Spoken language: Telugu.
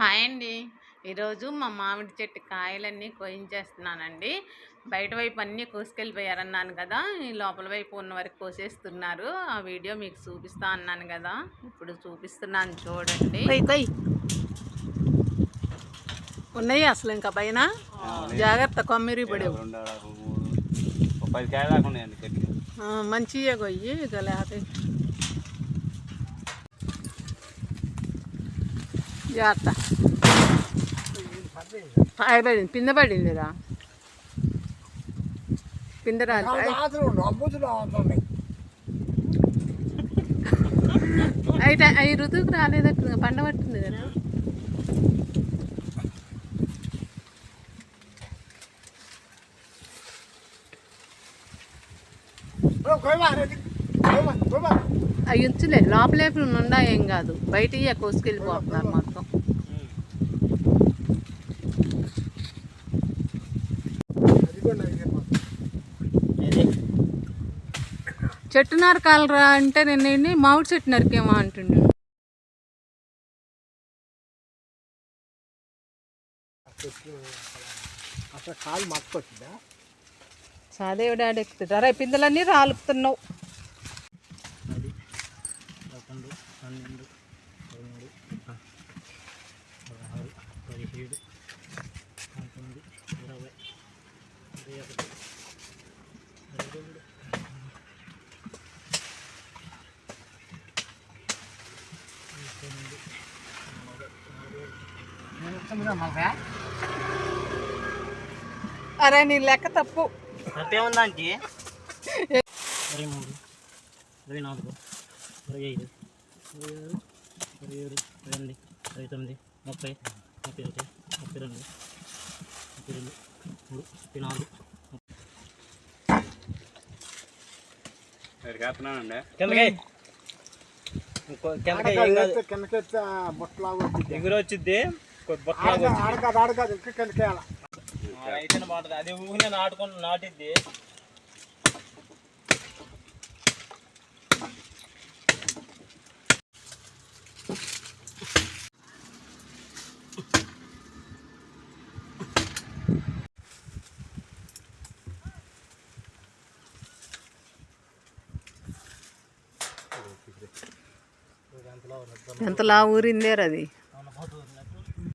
హాయ్ అండి. ఈరోజు మా మామిడి చెట్టు కాయలన్నీ కోయించేస్తున్నానండి. బయట వైపు అన్నీ కోసుకెళ్ళిపోయారన్నాను కదా ఈ లోపల వైపు ఉన్న వరకు కోసేస్తున్నారు. ఆ వీడియో మీకు చూపిస్తా అన్నాను కదా ఇప్పుడు చూపిస్తున్నాను చూడండి. కొయ్ కొయ్. ఉన్నాయి అసలు ఇంకా పైన? జాగ్రత్త కొమ్మిరి పడేవు ఆ, మంచిగా కొయ్యి ఇక లేకపోతే జాగ్రత్త. పడింది పిందె పడిందిరా పిందె అయితే ఈ ఋతువుకి రాలేదట్టు పండ పట్టింది కదా. అవి ఉంచులే లోపలేపు ఉండా ఏం కాదు. బయట కోసుకెళ్ళిపోతున్నారు మొత్తం. చెట్టు నరకాలరా అంటే నేను మామిడి చెట్టు నరికేమో అంటుండే. అసలు కాలు మట్టుకొచ్చిందా సాదేవుడు అరే పిందెలన్నీ రాలుపుతున్నావు. పదిహేడు పంతొమ్మిది ఇరవై ఇరవై ఒకటి ఇరవై రెండు అరే నీ లెక్క తప్పు. తప్పేముందా అంటే ఇరవై మూడు. ఇరవై నాలుగు. ఇరవై ఐదు. ఇరవై ఆరు. ఇరవై ఏడు. ఇరవై ఎనిమిది. ఇరవై తొమ్మిది. ముప్పై. ముప్పై ఒకటి. ముప్పై రెండు. ముప్పై రెండు. మూడు. ముప్పై నాలుగు. ఇక్కడ వేస్తున్నానండి ఎగురు వచ్చింది అయితే బాగుంటుంది. అది ఊహనే నాటుకొని నాటిద్ది. ఎంతలా ఊరిందేరు అది?